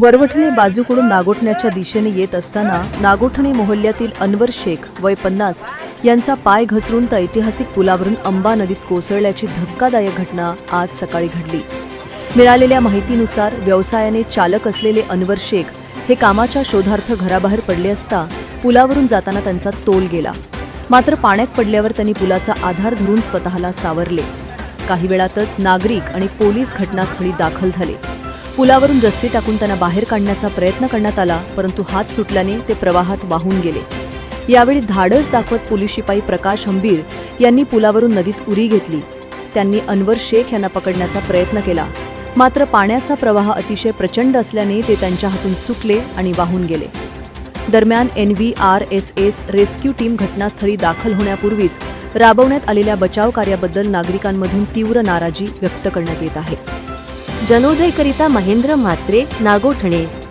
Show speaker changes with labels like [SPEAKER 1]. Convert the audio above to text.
[SPEAKER 1] वरवठणे बाजूकडून नागोठण्याच्या दिशेने येत असताना नागोठणे मोहल्ल्यातील अनवर शेख वय पन्नास यांचा पाय घसरून त्या ऐतिहासिक पुलावरून अंबा नदीत कोसळल्याची धक्कादायक घटना आज सकाळी घडली. मिळालेल्या माहितीनुसार व्यवसायाने चालक असलेले अनवर शेख हे कामाच्या शोधार्थ घराबाहेर पडले असता पुलावरून जाताना त्यांचा तोल गेला. मात्र पाण्यात पडल्यावर त्यांनी पुलाचा आधार धरून स्वतःला सावरले. काही वेळातच नागरिक आणि पोलीस घटनास्थळी दाखल झाले. पुलावरून रस्सी टाकून त्यांना बाहेर काढण्याचा प्रयत्न करण्यात आला परंतु हात सुटल्याने ते प्रवाहात वाहून गेले. यावेळी धाडस दाखवत पोलीस शिपाई प्रकाश हंबीर यांनी पुलावरून नदीत उरी घेतली. त्यांनी अनवर शेख यांना पकडण्याचा प्रयत्न केला. मात्र पाण्याचा प्रवाह अतिशय प्रचंड असल्याने ते त्यांच्या हातून सुटले आणि वाहून गेले. दरम्यान N V R S S rescue team घटनास्थळी दाखल होण्यापूर्वीच राबवण्यात आलेल्या बचाव कार्याबद्दल नागरिकांमधून तीव्र नाराजी व्यक्त करण्यात येत आहे.
[SPEAKER 2] जनोदयकरिता महेंद्र म्हात्रे नागोठणे.